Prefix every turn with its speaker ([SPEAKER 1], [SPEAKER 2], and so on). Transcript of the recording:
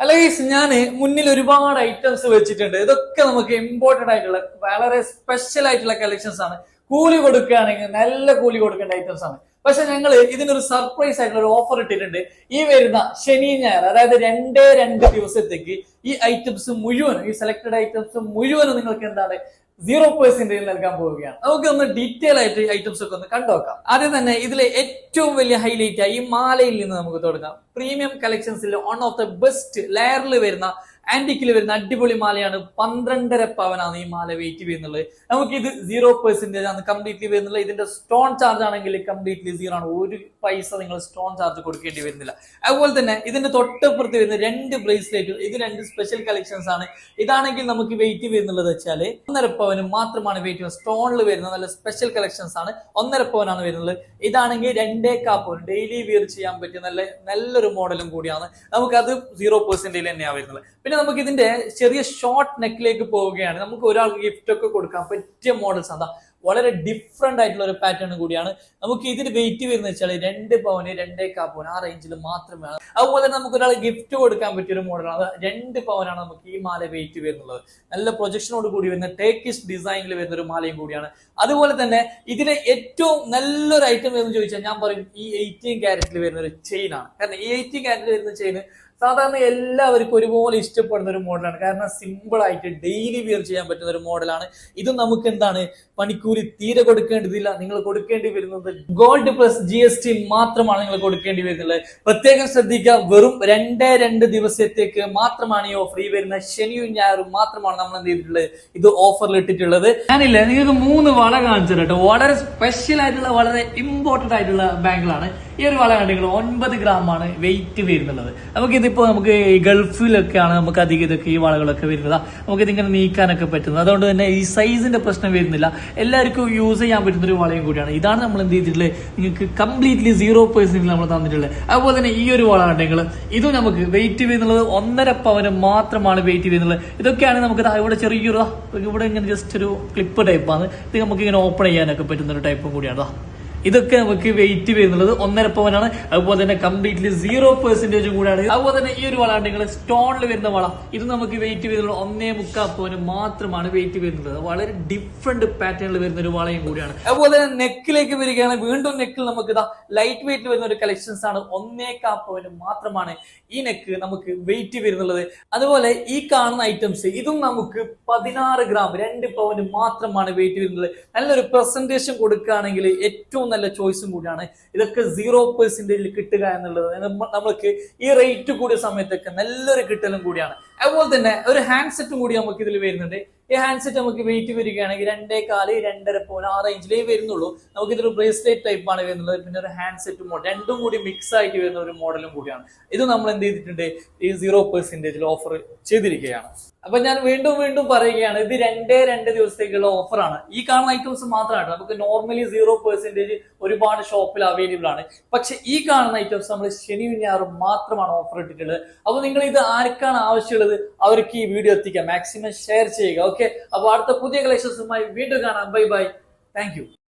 [SPEAKER 1] അല്ല ഗൈസ് ഞാൻ മുന്നിൽ ഒരുപാട് ഐറ്റംസ് വെച്ചിട്ടുണ്ട്. ഇതൊക്കെ നമുക്ക് ഇമ്പോർട്ടന്റ് ആയിട്ടുള്ള വളരെ സ്പെഷ്യൽ ആയിട്ടുള്ള കളക്ഷൻസ് ആണ്. കൂലി കൊടുക്കുകയാണെങ്കിൽ നല്ല കൂലി കൊടുക്കേണ്ട ഐറ്റംസ് ആണ്. പക്ഷെ ഞങ്ങൾ ഇതിനൊരു സർപ്രൈസ് ആയിട്ടുള്ള ഒരു ഓഫർ ഇട്ടിട്ടുണ്ട്. ഈ വരുന്ന ശനി ഞായർ അതായത് രണ്ടേ രണ്ട് ദിവസത്തേക്ക് ഈ ഐറ്റംസ് മുഴുവനും ഈ സെലക്ടഡ് ഐറ്റംസ് മുഴുവനും നിങ്ങൾക്ക് എന്താണ് സീറോ പേഴ്സെന്റേജിൽ നൽകാൻ പോവുകയാണ്. നമുക്ക് ഒന്ന് ഡീറ്റെയിൽ ആയിട്ട് ഐറ്റംസ് ഒക്കെ ഒന്ന് കണ്ടുനോക്കാം. ആദ്യം തന്നെ ഇതിലെ ഏറ്റവും വലിയ ഹൈലൈറ്റ് ആയി ഈ മാലയിൽ നിന്ന് നമുക്ക് തുടങ്ങാം. പ്രീമിയം കളക്ഷൻസിൽ വൺ ഓഫ് ദ ബെസ്റ്റ് ലെയറിൽ വരുന്ന ആന്റിക്കിൽ വരുന്ന അടിപൊളി മാലയാണ്. പന്ത്രണ്ടര പവനാണ് ഈ മാല വെയിറ്റ് വരുന്നുള്ളത് നമുക്ക് ഇത് സീറോ പെർസെന്റേജ് ആണ് കംപ്ലീറ്റ്ലി വരുന്നുള്ളത് ഇതിന്റെ സ്റ്റോൺ ചാർജ് ആണെങ്കിൽ കംപ്ലീറ്റ്ലി സീറോ ആണ്. ഒരു പൈസ നിങ്ങൾ സ്റ്റോൺ ചാർജ് കൊടുക്കേണ്ടി വരുന്നില്ല. അതുപോലെ തന്നെ ഇതിന്റെ തൊട്ടപ്പുറത്ത് വരുന്ന രണ്ട് ബ്രേസ്ലെറ്റ് ഇത് രണ്ട് സ്പെഷ്യൽ കളക്ഷൻസ് ആണ്. ഇതാണെങ്കിൽ നമുക്ക് വെയിറ്റ് വരുന്നുള്ളത് വെച്ചാൽ ഒന്നര പവന് മാത്രമാണ് വെയിറ്റ് സ്റ്റോണിൽ വരുന്ന നല്ല സ്പെഷ്യൽ കളക്ഷൻസ് ആണ്. ഒന്നര പവനാണ് വരുന്നത്. ഇതാണെങ്കിൽ രണ്ടേ കാപ്പവൻ ഡെയിലി വിയർ ചെയ്യാൻ പറ്റിയ നല്ല നല്ലൊരു മോഡലും കൂടിയാണ്. നമുക്കത് സീറോ പെർസെന്റേജിൽ തന്നെയാണ് വരുന്നത്. പിന്നെ നമുക്ക് ഇതിന്റെ ചെറിയ ഷോർട്ട് നെക്കിലേക്ക് പോവുകയാണ് നമുക്ക് ഒരാൾക്ക് ഗിഫ്റ്റ് ഒക്കെ കൊടുക്കാൻ പറ്റിയ മോഡൽസ് എന്താ വളരെ ഡിഫറെന്റ് ആയിട്ടുള്ള ഒരു പാറ്റേൺ കൂടിയാണ്. നമുക്ക് ഇതിന് വെയിറ്റ് വരുന്നത് വെച്ചാൽ രണ്ട് പവന് രണ്ടേ പവൻ ആ റേഞ്ചിൽ മാത്രമേ അതുപോലെ തന്നെ നമുക്ക് ഒരാൾ ഗിഫ്റ്റ് കൊടുക്കാൻ പറ്റിയ ഒരു മോഡലാണ് രണ്ട് പവനാണ് നമുക്ക് ഈ മാല വെയിറ്റ് വരുന്നുള്ളത് നല്ല പ്രൊജക്ഷനോട് കൂടി വരുന്ന ടേക്കിഷ് ഡിസൈനിൽ വരുന്ന ഒരു മാലയും കൂടിയാണ്. അതുപോലെ തന്നെ ഇതിലെ ഏറ്റവും നല്ലൊരു ഐറ്റം എന്ന് ചോദിച്ചാൽ ഞാൻ പറയും ഈ എയ്റ്റീൻ ക്യാരറ്റിൽ വരുന്ന ഒരു ചെയിൻ ആണ്. കാരണം ഈ എയ്റ്റീൻ ക്യാരറ്റിൽ വരുന്ന ചെയിൻ സാധാരണ എല്ലാവർക്കും ഒരുപോലെ ഇഷ്ടപ്പെടുന്ന ഒരു മോഡലാണ് കാരണം സിമ്പിൾ ആയിട്ട് ഡെയിലി വിയർ ചെയ്യാൻ പറ്റുന്ന ഒരു മോഡലാണ് ഇത് നമുക്ക് എന്താണ്? പണിക്കൂലി തീരെ കൊടുക്കേണ്ടതില്ല. നിങ്ങൾ കൊടുക്കേണ്ടി വരുന്നത് gold plus G S T മാത്രമാണ് നിങ്ങൾ കൊടുക്കേണ്ടി വരുന്നത്. പ്രത്യേകം ശ്രദ്ധിക്കുക വെറും രണ്ടേ രണ്ട് ദിവസത്തേക്ക് മാത്രമാണ് ഈ ഓഫർ ഈ വരുന്ന ശനിയും ഞായറും മാത്രമാണ് നമ്മൾ എന്ത് ചെയ്തിട്ടുള്ളത്? ഇത് ഓഫറിൽ ഇട്ടിട്ടുള്ളത്. ഞാനില്ല നിങ്ങൾക്ക് മൂന്ന് വള കാണിച്ചു കേട്ടോ. വളരെ സ്പെഷ്യൽ ആയിട്ടുള്ള വളരെ ഇമ്പോർട്ടന്റ് ആയിട്ടുള്ള ബാങ്കിലാണ് ഈ ഒരു വള കണ്ടെങ്കിൽ ഒൻപത് ഗ്രാം ആണ് വെയിറ്റ് വരുന്നുള്ളത്. നമുക്ക് ഇതിപ്പോ നമുക്ക് ഗൾഫിലൊക്കെയാണ് നമുക്ക് അധികം ഇതൊക്കെ ഈ വളകളൊക്കെ വരുന്നത്. നമുക്ക് ഇതിങ്ങനെ നീക്കാനൊക്കെ പറ്റുന്നത്. അതുകൊണ്ട് തന്നെ ഈ സൈസിന്റെ പ്രശ്നം വരുന്നില്ല. എല്ലാവർക്കും യൂസ് ചെയ്യാൻ പറ്റുന്ന ഒരു വളയും കൂടിയാണ്. ഇതാണ് നമ്മൾ എന്ത് ചെയ്തിട്ടുള്ളത് നിങ്ങൾക്ക് കംപ്ലീറ്റ്ലി സീറോ പെർസെന്റ് നമ്മൾ തന്നിട്ടുള്ളത് അതുപോലെ തന്നെ ഈ ഒരു വള ഉണ്ടെങ്കിൽ ഇതും നമുക്ക് വെയിറ്റ് വരുന്നുള്ളത് ഒന്നര പവന് മാത്രമാണ് വെയിറ്റ് വരുന്നുള്ളത് ഇതൊക്കെയാണ് നമുക്ക് ഇവിടെ ചെറിയൊരു ഇവിടെ ഇങ്ങനെ ജസ്റ്റ് ഒരു ക്ലിപ്പ് ടൈപ്പാണ് ഇത് നമുക്ക് ഇങ്ങനെ ഓപ്പൺ ചെയ്യാനൊക്കെ പറ്റുന്ന ഒരു ടൈപ്പ് കൂടിയാണ് ഇതൊക്കെ നമുക്ക് വെയിറ്റ് വരുന്നുള്ളത് ഒന്നര പവനാണ് അതുപോലെ തന്നെ കംപ്ലീറ്റ്ലി സീറോ പെർസെന്റേജ് കൂടാണ് അതുപോലെ തന്നെ ഈ ഒരു വളാണ് നിങ്ങൾ സ്റ്റോണിൽ വരുന്ന വള. ഇത് നമുക്ക് വെയിറ്റ് വരുന്നുള്ളത് ഒന്നേ മുക്കാൽ പവന് മാത്രമാണ് വെയിറ്റ് വരുന്നത്. വളരെ ഡിഫറെന്റ് പാറ്റേണിൽ വരുന്ന ഒരു വളയും കൂടിയാണ്. അതുപോലെ തന്നെ നെക്കിലേക്ക് വരികയാണ് വീണ്ടും നെക്കിൽ നമുക്ക് ഇതാ ലൈറ്റ് വെയിറ്റ് വരുന്ന ഒരു കളക്ഷൻസ് ആണ് ഒന്നേക്കാ പവന് മാത്രമാണ് ഈ നെക്ക് നമുക്ക് വെയിറ്റ് വരുന്നുള്ളത്. അതുപോലെ ഈ കാണുന്ന ഐറ്റംസ് ഇതും നമുക്ക് പതിനാറ് ഗ്രാം രണ്ട് പവന് മാത്രമാണ് വെയിറ്റ് വരുന്നത്. നല്ലൊരു പ്രസന്റേഷൻ കൊടുക്കുകയാണെങ്കിൽ ഏറ്റവും നല്ല ചോയ്സും കൂടിയാണ്. ഇതൊക്കെ സീറോ പെർസെന്റേജിൽ കിട്ടുക എന്നുള്ളത്. നമ്മ- നമ്മൾക്ക് ഈ റേറ്റ് കൂടിയ സമയത്തൊക്കെ നല്ലൊരു കിട്ടലും കൂടിയാണ്. അതുപോലെ തന്നെ ഒരു ഹാൻഡ് സെറ്റും കൂടി നമുക്ക് ഇതിൽ വരുന്നുണ്ട്. ഈ ഹാൻഡ് സെറ്റ് നമുക്ക് വെയിറ്റ് വരികയാണെങ്കിൽ രണ്ടേ കാൽ രണ്ടര പോല ആ റേഞ്ചിലേ വരുന്നുള്ളൂ. നമുക്ക് ഇതൊരു ബ്രേസ്ലെറ്റ് ടൈപ്പാണ് വരുന്നത് പിന്നെ ഒരു ഹാൻഡ് സെറ്റ് മോഡൽ രണ്ടും കൂടി മിക്സ് ആയിട്ട് വരുന്ന ഒരു മോഡലും കൂടിയാണ്. ഇത് നമ്മൾ എന്ത് ചെയ്തിട്ടുണ്ട്? ഈ സീറോ പെർസെന്റേജിൽ ഓഫർ ചെയ്തിരിക്കുകയാണ്. അപ്പൊ ഞാൻ വീണ്ടും വീണ്ടും പറയുകയാണ് ഇത് രണ്ടേ രണ്ട് ദിവസത്തേക്കുള്ള ഓഫറാണ് ഈ കാണുന്ന ഐറ്റംസ് മാത്രമാണ് നമുക്ക് നോർമലി സീറോ പെർസെന്റേജ് ഒരുപാട് ഷോപ്പിൽ അവൈലബിൾ ആണ്. പക്ഷെ ഈ കാണുന്ന ഐറ്റംസ് നമ്മൾ ശനിയും ഞായറും മാത്രമാണ് ഓഫർ ഇട്ടിട്ടുള്ളത്. അപ്പൊ നിങ്ങൾ ഇത് ആർക്കാണ് ആവശ്യമുള്ളത് അവർക്ക് ഈ വീഡിയോ എത്തിക്കാം. മാക്സിമം ഷെയർ ചെയ്യുക ഓക്കെ അപ്പൊ അടുത്ത പുതിയ കളക്ഷൻസുമായി വീണ്ടും കാണാം. Bye bye thank